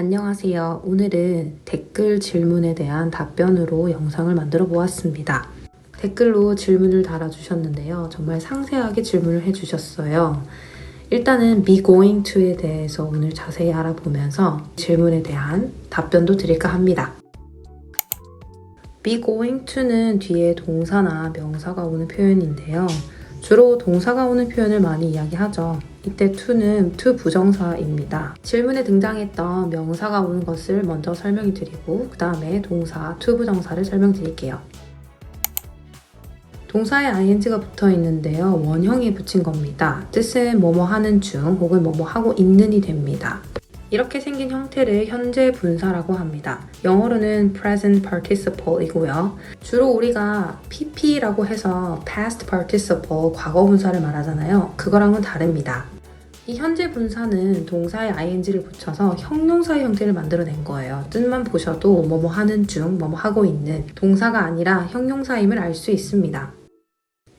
안녕하세요. 오늘은 댓글 질문에 대한 답변으로 영상을 만들어 보았습니다. 댓글로 질문을 달아주셨는데요. 정말 상세하게 질문을 해주셨어요. 일단은 be going to에 대해서 오늘 자세히 알아보면서 질문에 대한 답변도 드릴까 합니다. be going to는 뒤에 동사나 명사가 오는 표현인데요. 주로 동사가 오는 표현을 많이 이야기하죠. 이때 to는 to 부정사입니다. 질문에 등장했던 명사가 오는 것을 먼저 설명해 드리고 그 다음에 동사 to 부정사를 설명드릴게요. 동사에 ing가 붙어 있는데요. 원형에 붙인 겁니다. 뜻은 뭐뭐 하는 중 혹은 뭐뭐 하고 있는이 됩니다. 이렇게 생긴 형태를 현재 분사라고 합니다. 영어로는 present participle이고요. 주로 우리가 pp라고 해서 past participle 과거 분사를 말하잖아요. 그거랑은 다릅니다. 이 현재 분사는 동사에 ing를 붙여서 형용사의 형태를 만들어낸 거예요. 뜻만 보셔도 뭐뭐 하는 중, 뭐뭐 하고 있는 동사가 아니라 형용사임을 알 수 있습니다.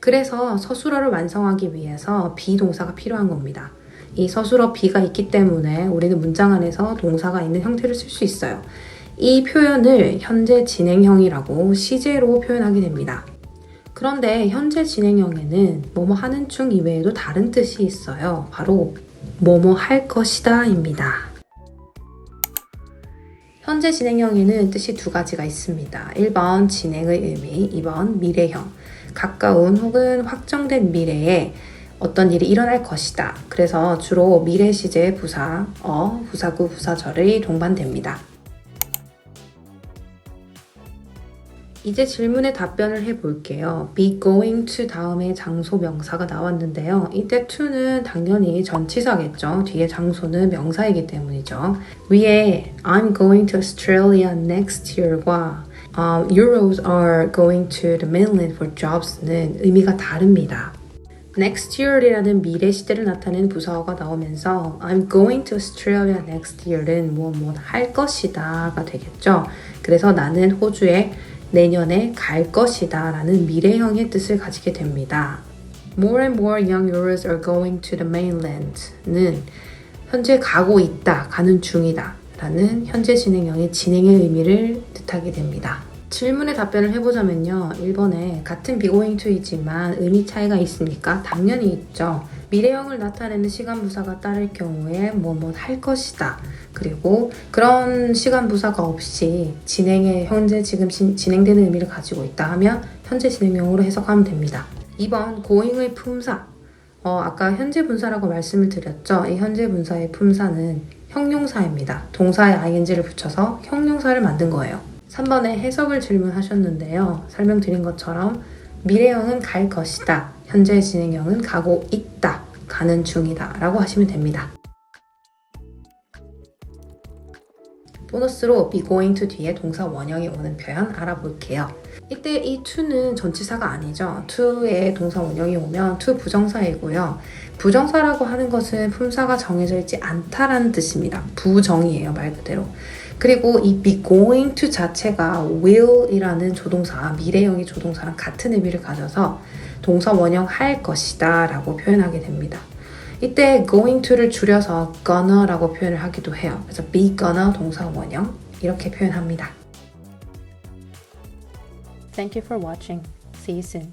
그래서 서술어를 완성하기 위해서 비동사가 필요한 겁니다. 이 서술어 비가 있기 때문에 우리는 문장 안에서 동사가 있는 형태를 쓸 수 있어요. 이 표현을 현재 진행형이라고 시제로 표현하게 됩니다. 그런데 현재 진행형에는 뭐뭐 하는 중 이외에도 다른 뜻이 있어요. 바로 뭐뭐 할 것이다입니다. 현재 진행형에는 뜻이 두 가지가 있습니다. 1번 진행의 의미, 2번 미래형. 가까운 혹은 확정된 미래에 어떤 일이 일어날 것이다. 그래서 주로 미래 시제 부사, 어, 부사구, 부사절이 동반됩니다. 이제 질문에 답변을 해볼게요. be going to 다음에 장소 명사가 나왔는데요. 이때 to는 당연히 전치사겠죠. 뒤에 장소는 명사이기 때문이죠. 위에 I'm going to Australia next year과 uh, Euros are going to the mainland for jobs는 의미가 다릅니다. next year이라는 미래 시대를 나타내는 부사어가 나오면서 I'm going to Australia next year은 뭐뭐할 것이다가 되겠죠. 그래서 나는 호주에 내년에 갈 것이다 라는 미래형의 뜻을 가지게 됩니다. More and more young Euros are going to the mainland는 현재 가고 있다, 가는 중이다 라는 현재 진행형의 진행의 의미를 뜻하게 됩니다. 질문에 답변을 해보자면요. 1번에 같은 going to이지만 의미 차이가 있습니까? 당연히 있죠. 미래형을 나타내는 시간 부사가 따를 경우에 뭐뭐 할 것이다. 그리고 그런 시간 부사가 없이 진행의 현재 지금 진, 진행되는 의미를 가지고 있다 하면 현재 진행형으로 해석하면 됩니다. 2번 고잉의 품사. 어, 아까 현재 분사라고 말씀을 드렸죠. 이 현재 분사의 품사는 형용사입니다. 동사에 ing를 붙여서 형용사를 만든 거예요. 3번에 해석을 질문하셨는데요. 설명드린 것처럼 미래형은 갈 것이다. 현재 진행형은 가고 있다. 가는 중이다. 라고 하시면 됩니다. 보너스로 be going to 뒤에 동사 원형이 오는 표현 알아볼게요. 이때 이 to는 전치사가 아니죠. to에 동사 원형이 오면 to 부정사이고요. 부정사라고 하는 것은 품사가 정해져 있지 않다라는 뜻입니다. 부정이에요, 말 그대로. 그리고 이 be going to 자체가 will이라는 조동사, 미래형의 조동사랑 같은 의미를 가져서 동사 원형 할 것이다 라고 표현하게 됩니다. 이때 going to를 줄여서 gonna라고 표현을 하기도 해요. 그래서 be gonna 동사 원형 이렇게 표현합니다. Thank you for watching. See you soon.